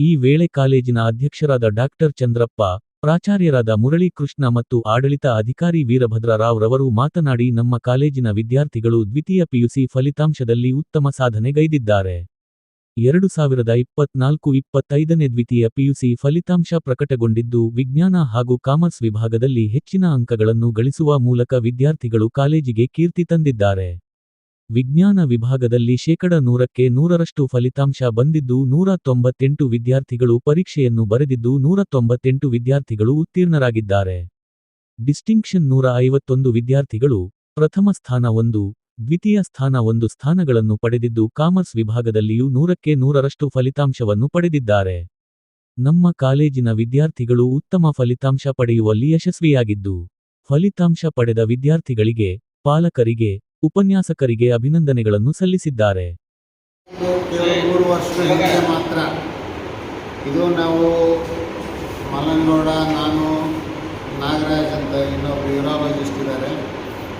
ಈ ವೇಳೆ ಕಾಲೇಜಿನ ಅಧ್ಯಕ್ಷರಾದ ಡಾಕ್ಟರ್ ಚಂದ್ರಪ್ಪ, ಪ್ರಾಚಾರ್ಯರಾದ ಮುರಳೀಕೃಷ್ಣ ಮತ್ತು ಆಡಳಿತ ಅಧಿಕಾರಿ ವೀರಭದ್ರ ರಾವ್ ರವರು ಮಾತನಾಡಿ, ನಮ್ಮ ಕಾಲೇಜಿನ ವಿದ್ಯಾರ್ಥಿಗಳು ದ್ವಿತೀಯ ಪಿಯುಸಿ ಫಲಿತಾಂಶದಲ್ಲಿ ಉತ್ತಮ ಸಾಧನೆಗೈದಿದ್ದಾರೆ. ಎರಡು ಸಾವಿರದ ಇಪ್ಪತ್ನಾಲ್ಕು ಇಪ್ಪತ್ತೈದನೇ ದ್ವಿತೀಯ ಪಿಯುಸಿ ಫಲಿತಾಂಶ ಪ್ರಕಟಗೊಂಡಿದ್ದು, ವಿಜ್ಞಾನ ಹಾಗೂ ಕಾಮರ್ಸ್ ವಿಭಾಗದಲ್ಲಿ ಹೆಚ್ಚಿನ ಅಂಕಗಳನ್ನು ಗಳಿಸುವ ಮೂಲಕ ವಿದ್ಯಾರ್ಥಿಗಳು ಕಾಲೇಜಿಗೆ ಕೀರ್ತಿ ತಂದಿದ್ದಾರೆ. ವಿಜ್ಞಾನ ವಿಭಾಗದಲ್ಲಿ ಶೇಕಡ ನೂರಕ್ಕೆ ನೂರರಷ್ಟು ಫಲಿತಾಂಶ ಬಂದಿದ್ದು ನೂರ ತೊಂಬತ್ತೆಂಟು ವಿದ್ಯಾರ್ಥಿಗಳು ಪರೀಕ್ಷೆಯನ್ನು ಬರೆದಿದ್ದು ನೂರ ತೊಂಬತ್ತೆಂಟು ವಿದ್ಯಾರ್ಥಿಗಳು ಉತ್ತೀರ್ಣರಾಗಿದ್ದಾರೆ. ಡಿಸ್ಟಿಂಕ್ಷನ್ ನೂರ ಐವತ್ತೊಂದು ವಿದ್ಯಾರ್ಥಿಗಳು ಪ್ರಥಮ ಸ್ಥಾನ ಒಂದು, ದ್ವಿತೀಯ ಸ್ಥಾನ ಒಂದು ಸ್ಥಾನಗಳನ್ನು ಪಡೆದಿದ್ದು ಕಾಮರ್ಸ್ ವಿಭಾಗದಲ್ಲಿಯೂ ನೂರಕ್ಕೆ ನೂರರಷ್ಟು ಫಲಿತಾಂಶವನ್ನು ಪಡೆದಿದ್ದಾರೆ. ನಮ್ಮ ಕಾಲೇಜಿನ ವಿದ್ಯಾರ್ಥಿಗಳು ಉತ್ತಮ ಫಲಿತಾಂಶ ಪಡೆಯುವಲ್ಲಿ ಯಶಸ್ವಿಯಾಗಿದ್ದು, ಫಲಿತಾಂಶ ಪಡೆದ ವಿದ್ಯಾರ್ಥಿಗಳಿಗೆ, ಪಾಲಕರಿಗೆ ಉಪನ್ಯಾಸಕರಿಗೆ ಅಭಿನಂದನೆಗಳನ್ನು ಸಲ್ಲಿಸಿದ್ದಾರೆ. ಇದು ಮೂರು ವರ್ಷದ ಹಿಂದೆ ಮಾತ್ರ ಇದು ನಾವು ಮಲನಗೌಡ, ನಾನು ನಾಗರಾಜ್ ಅಂತ ಇನ್ನೊಬ್ಬ ಯೂರಾಲಜಿಸ್ಟ್ ಇದ್ದಾರೆ.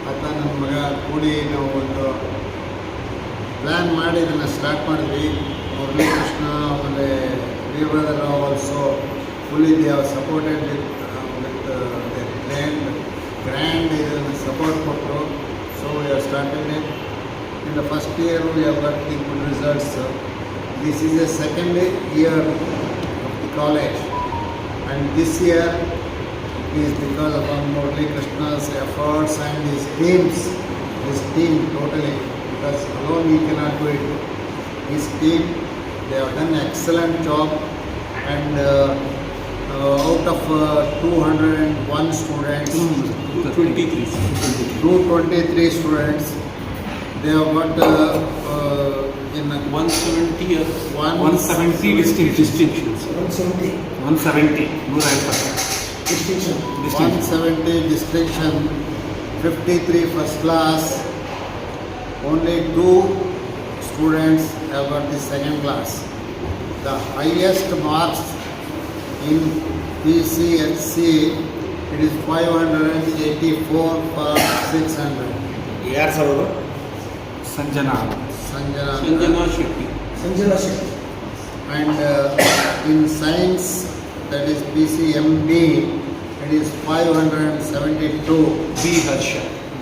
ಆತ ನನ್ನ ಮಗ ಕೂಡಿ ನಾವು ಒಂದು ಪ್ಲ್ಯಾನ್ ಮಾಡಿ ಇದನ್ನು ಸ್ಟಾರ್ಟ್ ಮಾಡಿದ್ವಿ. ಮುರಳೀಕೃಷ್ಣ, ಆಮೇಲೆ Veerabhadra brother also full they have supported with with grand grand ಇದನ್ನು ಸಪೋರ್ಟ್ ಕೊಟ್ಟರು we are starting it. In the first year we have got the good results. This is the second year of the college and this year it is because of Murali Krishna's efforts and his teams, his team totally because alone he cannot do it. His team, they have done excellent job and uh, uh, out of uh, 201 students, 223. 223 students, they have got uh, in 170 or 170 distinct distinctions. 170. 170. No right Distinction. 170 distinction. 53 first class. Only two students have got the second class. The highest marks in PCHC, it is 584 for 600. ಯಾರು sir ಅವರು Sanjana Sanjana. Sanjana Shetty Sanjana Shetty And uh, in science, that is PCMB, it is 572 B Harsha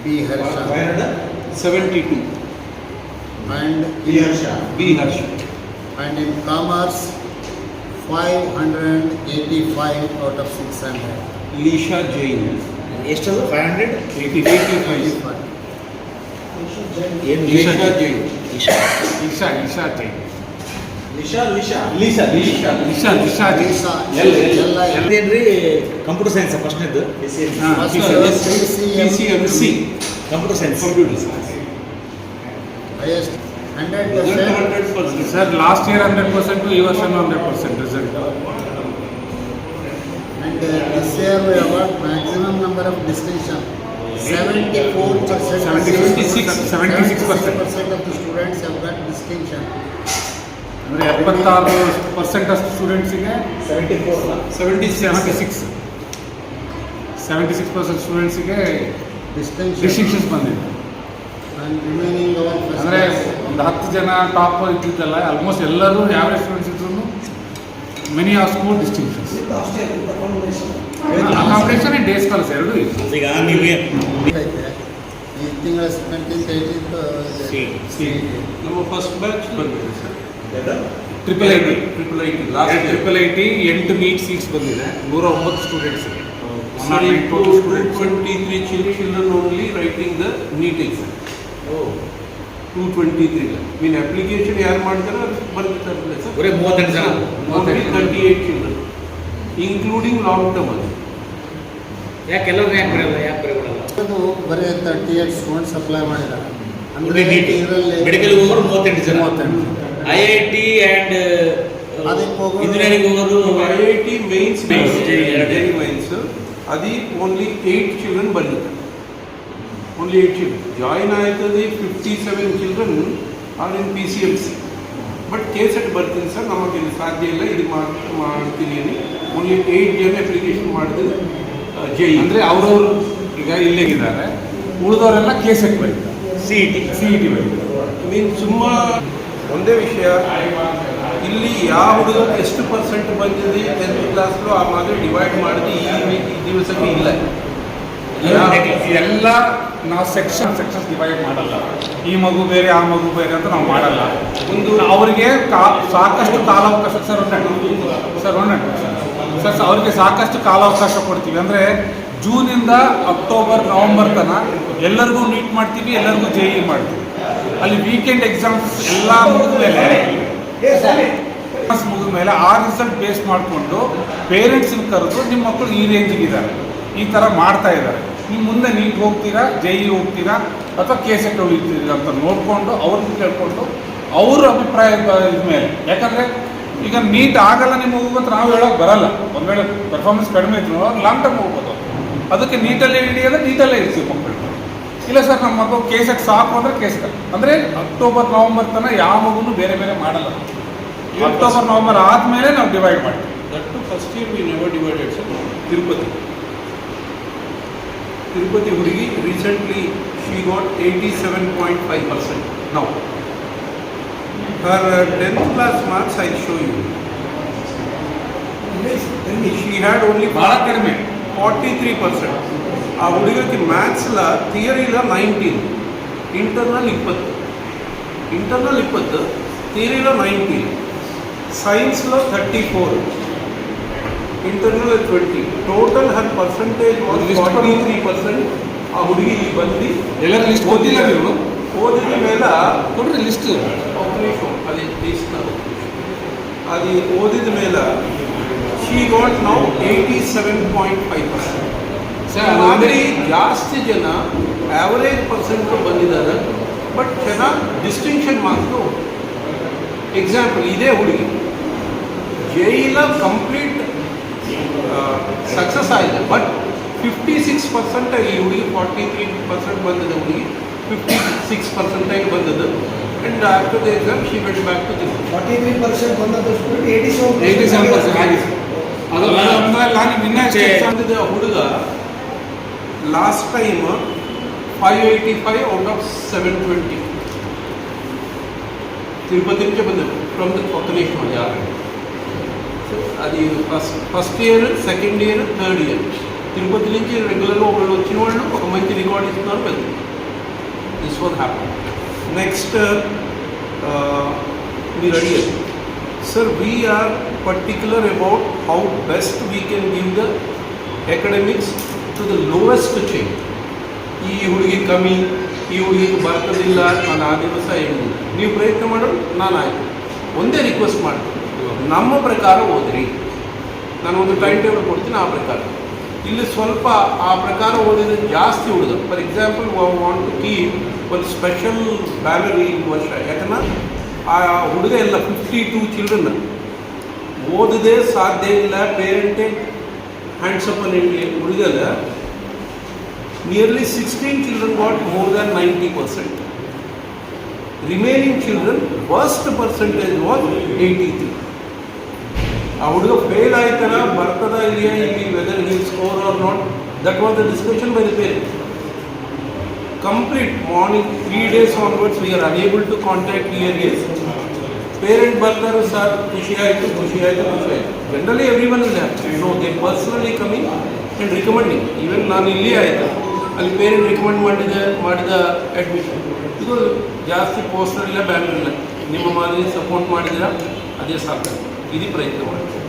B Harsha. Seventy two And B Harsha B Harsha And in commerce, 585 out of 600. Leesha Jain ಎಷ್ಟದು? Five hundred eighty eighty five 85. ಏನು Leesha Jain Isha Esha Isha Jain Lisha Lisha Leesha Leesha Leesha Leesha Jain Lisa, ಎಲ್ ಎಲ್ ಎಲ್ಲ ಅದೇನ್ರಿ computer science ಫಸ್ಟ್ನೇದು P C M C computer science computer science 100%. Hundred percent sir last year hundred percent ಈ ವರ್ಷ hundred percent result And uh, this year we have got maximum number of distinction. 74 percent. 76, 76%. of the students have got distinction. ಅಂದರೆ ಎಪ್ಪತ್ತಾರು percent ಅಷ್ಟು ಸ್ಟೂಡೆಂಟ್ಸಿಗೆ seventy four seventy seventy six seventy six percent ಸ್ಟೂಡೆಂಟ್ಸಿಗೆ Distinction. Distinctions ಬಂದಿದೆ And remaining our first ಅಂದರೆ class. ಒಂದು ಹತ್ತು ಜನ top ಇದ್ದಿದ್ದಲ್ಲ almost ಎಲ್ಲರೂ ಯಾವ ಸ್ಟೂಡೆಂಟ್ಸ್ ಇದ್ರು many of school distinctions competition day scholars ಎರಡೂ ಇದೆ. ಈಗ ನೀವೇ ಐತೆ. ಈ ತಿಂಗಳ ಸೆವೆಂಟೀನ್ತ್ ಏಯ್ಟೀನ್ತ್ ನಮ್ಮ ಫಸ್ಟ್ ಬ್ಯಾಚ್ ಬಂದಿದೆ sir. Triple I T triple I T last triple I T ಎಂಟು ನೀಟ್ ಸೀಟ್ಸ್ ಬಂದಿದೆ. ನೂರ ಒಂಬತ್ತು students students 223 chil- children only writing the NEET exam. Two twenty three mean application ಯಾರು ಮಾಡ್ತಾರೋ ಅದು sir. ಬರೀ ಮೂವತ್ತೆಂಟು ಜನ. Only thirty eight children including long term ಅದು ಯಾಕೆ ಎಲ್ಲರೂ ಯಾಕೆ ಬರೋಲ್ಲ ಯಾಕೆ ಬರೋಲ್ಲ ಅದು ಬರೀ ತರ್ಟಿ ಏಟ್ ಸ್ಟೂಡೆಂಟ್ಸ್ ಅಪ್ಲೈ ಮಾಡಿದ್ದಾರೆ ಅಂದರೆ ಇದರಲ್ಲಿ ಮೆಡಿಕಲ್ ಹೋಗೋರು ಮೂವತ್ತೆಂಟು ಜನ. ಮೂವತ್ತೆಂಟು I I T and engineering ಹೋಗೋರು I I T mains mains Delhi mains ಅದು ಓನ್ಲಿ ಏಯ್ಟ್ ಚಿಲ್ಡ್ರನ್ ಬಂದಿದ್ದಾರೆ. ಆಯ್ತದೆ fifty seven children are in P C M C but KCET ಬರ್ತೀನಿ ಸರ್ ನಮಗೆ ಇದು ಸಾಧ್ಯ ಇಲ್ಲ. ಇದು ಮಾಡಿ ಮಾಡ್ತೀನಿ ಓನ್ಲಿ ಏಯ್ಟ್ ಜನ ಅಪ್ಲಿಕೇಶನ್ ಮಾಡಿದ್ರೆ ಜೈ ಅಂದರೆ ಅವರವರು ಈಗ ಇಲ್ಲೇಗಿದ್ದಾರೆ. ಉಳಿದವರೆಲ್ಲ ಕೇಸೆಟ್ ಬರೀತಾರೆ. C E T C E T ಬರೀತಾರೆ. ಮೀನ್ ಸುಮ್ಮ ಒಂದೇ ವಿಷಯ. ಇಲ್ಲಿ ಯಾವ ಹುಡುಗ ಎಷ್ಟು ಪರ್ಸೆಂಟ್ ಬಂದಿದೆ ಟೆಂತ್ ಕ್ಲಾಸ್ಲು ಆ ಮಾತ್ರ ಡಿವೈಡ್ ಮಾಡಿದ್ರೆ ಈ ದಿವಸಕ್ಕೆ ಇಲ್ಲ. ಎಲ್ಲ ನಾವು ಸೆಕ್ಷನ್ ಸೆಕ್ಷನ್ಸ್ ಡಿವೈಡ್ ಮಾಡಲ್ಲ. ಈ ಮಗು ಬೇರೆ ಆ ಮಗು ಬೇರೆ ಅಂತ ನಾವು ಮಾಡಲ್ಲ. ಒಂದು ಅವರಿಗೆ ಕಾ- ಸಾಕಷ್ಟು ಕಾಲಾವಕಾಶ ಸರ್ ಒಂದ್ ಸರ್ ಒಂದ್ ನಿಮಿಷ. ಸರ್ ಅವರಿಗೆ ಸಾಕಷ್ಟು ಕಾಲಾವಕಾಶ ಕೊಡ್ತೀವಿ. ಅಂದರೆ ಜೂನಿಂದ ಅಕ್ಟೋಬರ್ ನವಂಬರ್ ತನಕ ಎಲ್ಲರಿಗೂ ಮೀಟ್ ಮಾಡ್ತೀವಿ ಎಲ್ಲರಿಗೂ ಜೆ ಇ ಮಾಡ್ತೀವಿ. ಅಲ್ಲಿ ವೀಕೆಂಡ್ ಎಕ್ಸಾಮ್ಸ್ ಎಲ್ಲ ಮುಗಿದ ಮೇಲೆ ಮುಗಿದ ಮೇಲೆ ಆ ರಿಸಲ್ಟ್ ಬೇಸ್ ಮಾಡಿಕೊಂಡು ಪೇರೆಂಟ್ಸ್ನ ಕರೆದು ನಿಮ್ಮ ಮಕ್ಕಳು ಈ ರೇಂಜಿಗೆ ಇದ್ದಾರೆ. ಈ ಥರ ಮಾಡ್ತಾ ಇದ್ದಾರೆ. ನೀವು ಮುಂದೆ ನೀಟ್ ಹೋಗ್ತೀರಾ ಜೆ ಹೋಗ್ತೀರಾ, ಅಥವಾ ಕೆ ಸೆಟ್ ಹೋಗ್ತೀರಾ ಅಂತ ನೋಡಿಕೊಂಡು ಅವ್ರನ್ನ ಕೇಳಿಕೊಂಡು ಅವ್ರ ಅಭಿಪ್ರಾಯ ಇದ ಮೇಲೆ. ಯಾಕಂದರೆ ಈಗ ನೀಟ್ ಆಗಲ್ಲ ನಿಮ್ಮ ಹೋಗುವಂತ ನಾವು ಹೇಳೋಕೆ ಬರಲ್ಲ. ಒಂದು ವೇಳೆ ಪರ್ಫಾರ್ಮೆನ್ಸ್ ಕಡಿಮೆ ಇದ್ರು ಲಾಂಗ್ ಟರ್ಮ್ ಹೋಗ್ಬೋದು ಅದಕ್ಕೆ ನೀಟಲ್ಲೇ ಅಂದರೆ ನೀಟಲ್ಲೇ ಇರ್ತೀವಿ ಮಕ್ಕಳು. ಇಲ್ಲ ಸರ್, ನಮ್ಮ ಮಗು ಕೆ ಸೆಟ್ ಸಾಕು ಅಂದರೆ ಕೆ ಸೆಟ್ ಅಂದರೆ ಅಕ್ಟೋಬರ್ ನವಂಬರ್ ತನಕ ಯಾವ ಮಗುನು ಬೇರೆ ಬೇರೆ ಮಾಡಲ್ಲ. ಅಕ್ಟೋಬರ್ ನವಂಬರ್ ಆದಮೇಲೆ ನಾವು ಡಿವೈಡ್ ಮಾಡ್ತೀವಿ. That first year we never divided sir Tirupati. Tirupati ಹುಡುಗಿ recently she got eighty seven point five percent ನಾವು her uh, 10th class marks I'll show you. Tell me, she had only 43 percent. ಆ ಹುಡುಗಕ್ಕೆ ಮ್ಯಾಥ್ಸ್ಲ ಥಿಯರಿಲ nineteen internal ಇಪ್ಪತ್ತು internal ಇಪ್ಪತ್ತು ಥಿಯರಿಲ nineteen ಸೈನ್ಸ್ಲ thirty four internal twenty total her percentage forty three percent ಆ ಹುಡುಗಿ ಇಲ್ಲಿ ಬಂದು ಎಲ್ಲರೂ ಓದಿಲ್ಲ ನೀವು? ಓದಿದ ಮೇಲೆ ಕೊಡ್ರಿ ಲಿಸ್ಟ್ ಅಲ್ಲಿ ಲಿಸ್ಟ್ ಅದು ಓದಿದ ಮೇಲೆ ಶಿ ಗಾಟ್ ನಾವು eighty seven point five percent ಆದರೆ ಜಾಸ್ತಿ ಜನ ಆ್ಯಾವರೇಜ್ ಪರ್ಸೆಂಟ್ ಬಂದಿದ್ದಾರೆ ಬಟ್ ಚೆನ್ನಾಗಿ ಡಿಸ್ಟಿಂಕ್ಷನ್ ಮಾಡಿದ್ರು ಎಕ್ಸಾಂಪಲ್ ಇದೇ ಹುಡುಗಿ. ಜೈಲ ಕಂಪ್ಲೀಟ್ ಸಕ್ಸಸ್ ಆಗಿದೆ. ಬಟ್ ಫಿಫ್ಟಿ ಸಿಕ್ಸ್ ಪರ್ಸೆಂಟ್ ಈ ಹುಡುಗಿ ಫಾರ್ಟಿ ತ್ರೀ ಪರ್ಸೆಂಟ್ ಬಂದಿದೆ ಹುಡುಗಿ. ಫಿಫ್ಟಿ ಸಿಕ್ಸ್ ಪರ್ಸೆಂಟ್ ಪರ್ಸೆಂಟೇಜ್ ಬಂದದ್ದು. And after the exam she went back to this forty three percent ಬಂದದ್ದು student eighty seven eighty seven percent ಆಗಿದೆ ಅದು ನಾನು ಇನ್ನಷ್ಟೇ ಬಂದಿದ್ದ ಹುಡುಗ last time five eighty five out of seven twenty ತಿರುಪತಿಗೆ ಬಂದೆವು ಫ್ರಮ್ ದ ಕೊಕ್ಕನೇಶ್ವರ ಯಾರು అది first first year second year third year Tirupati నుంచి రెగ్యులర్గా ఒకళ్ళు వచ్చిన వాళ్ళు ఒక మంచి రికార్డ్ ఇస్తున్నారు పెద్ద దిస్ వాజ్ హ్యాపీ నెక్స్ట్ మీరు అడిగారు sir we are particular about how best we can give the academics to the lowest chain ಈ ಹುಡುಗಿ ಕಮ್ಮಿ ಈ ಹುಡುಗಿಗೆ ಬರ್ತದಿಲ್ಲ ನಾನು ಆ ದಿವಸ ಏನು ನೀವು ಪ್ರಯತ್ನ ಮಾಡೋದು ನಾನು ಆಯ್ತು ಒಂದೇ ರಿಕ್ವೆಸ್ಟ್ ಮಾಡಿ ನಮ್ಮ ಪ್ರಕಾರ ಓದ್ರಿ. ನಾನು ಒಂದು ಟೈಮ್ ಟೇಬಲ್ ಕೊಡ್ತೀನಿ, ಆ ಪ್ರಕಾರ. ಇಲ್ಲಿ ಸ್ವಲ್ಪ ಆ ಪ್ರಕಾರ ಓದಿದ್ರೆ ಜಾಸ್ತಿ ಉಳಿದು for example want to keep ಒಂದು ಸ್ಪೆಷಲ್ ಬ್ಯಾನರ್ ವರ್ಷ ಯಾಕಂದ್ರೆ ಆ ಹುಡುಗ ಎಲ್ಲ ಫಿಫ್ಟಿ ಟೂ ಚಿಲ್ಡ್ರನ್ ಓದದೇ ಸಾಧ್ಯ ಇಲ್ಲ ಪೇರೆಂಟೇ ಹ್ಯಾಂಡ್ಸಪ್ ಅನ್ ಹುಡುಗದ nearly sixteen children what more than ninety percent remaining children first percentage was eighty three ಆ ಹುಡುಗ ಫೇಲ್ ಆಯ್ತಾರ ಬರ್ತದ ಇದೆಯಾ ಇಲ್ಲಿ whether he'll score are not that was the discussion by the parents complete morning three days onwards we are unable to contact year is parent ಬರ್ತಾರೆ sir ಖುಷಿ ಆಯಿತು ಖುಷಿ ಆಯಿತು ಖುಷಿ ಆಯಿತು. ಜನರಲಿ ಎವ್ರಿ ಒನ್ ಇಲ್ಲ no they personally coming and recommending even ನಾನು ಇಲ್ಲಿ ಆಯಿತು. ಅಲ್ಲಿ ಪೇರೆಂಟ್ ರಿಕಮೆಂಡ್ ಮಾಡಿದ ಮಾಡಿದ ಅಡ್ಮಿಷನ್ ಇದು ಜಾಸ್ತಿ ಪೋಸ್ಟರ್ ಇಲ್ಲ ಬ್ಯಾನರ್ ಇಲ್ಲ. ನಿಮ್ಮ ಮಾದರಿ ಸಪೋರ್ಟ್ ಮಾಡಿದಿರ ಅದೇ ಸಾಕು. ಇದು ಪ್ರಯತ್ನ ಮಾಡಿ